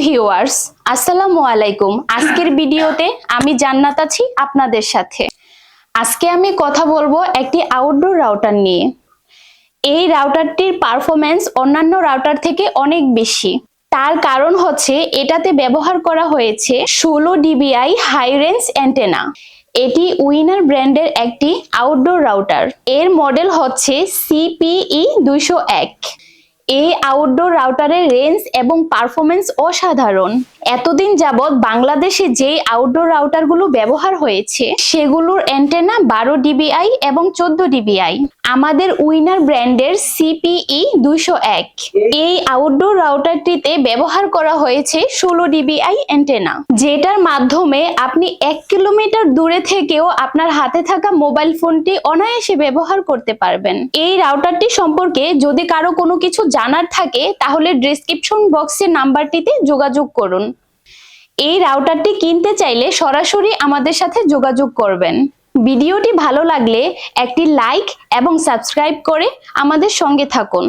Viewers আসসালামু আলাইকুম। আজকের ভিডিওতে আমি জান্নাত আছি আপনাদের সাথে। আজকে আমি কথা বলব একটি আউটডোর রাউটার নিয়ে। এই রাউটারটির পারফরম্যান্স অন্যান্য রাউটার থেকে অনেক বেশি। তার কারণ হচ্ছে এটাতে ব্যবহার করা হয়েছে ষোলো ডিবিআই হাই রেঞ্জ অ্যান্টেনা এটি উইনার ব্র্যান্ডের একটি আউটডোর রাউটার এর মডেল হচ্ছে সিপিই দুইশো এক। এই আউটডোর রাউটারের রেঞ্জ এবং পারফরমেন্স অসাধারণ। এতদিন যাবৎ বাংলাদেশে যে আউটডোর রাউটারগুলো ব্যবহার হয়েছে, সেগুলোর অ্যান্টেনা বারো ডিবিআই এবং চোদ্দ ডিবিআই। আমাদের উইনার ব্র্যান্ডের সিপিই দুইশো এক। এই আউটডোর রাউটারটিতে ব্যবহার করা হয়েছে ষোলো ডিবিআই অ্যান্টেনা যেটার মাধ্যমে আপনি এক কিলোমিটার দূরে থেকেও আপনার হাতে থাকা মোবাইল ফোনটি অনায়াসে ব্যবহার করতে পারবেন। এই রাউটারটি সম্পর্কে যদি কারও কোনো কিছু জানার থাকে, তাহলে ডিসক্রিপশন বক্সের নাম্বারটিতে যোগাযোগ করুন। এই রাউটারটি কিনতে চাইলে সরাসরি আমাদের সাথে যোগাযোগ করবেন। ভিডিওটি ভালো লাগলে একটি লাইক এবং সাবস্ক্রাইব করে আমাদের সঙ্গে থাকুন।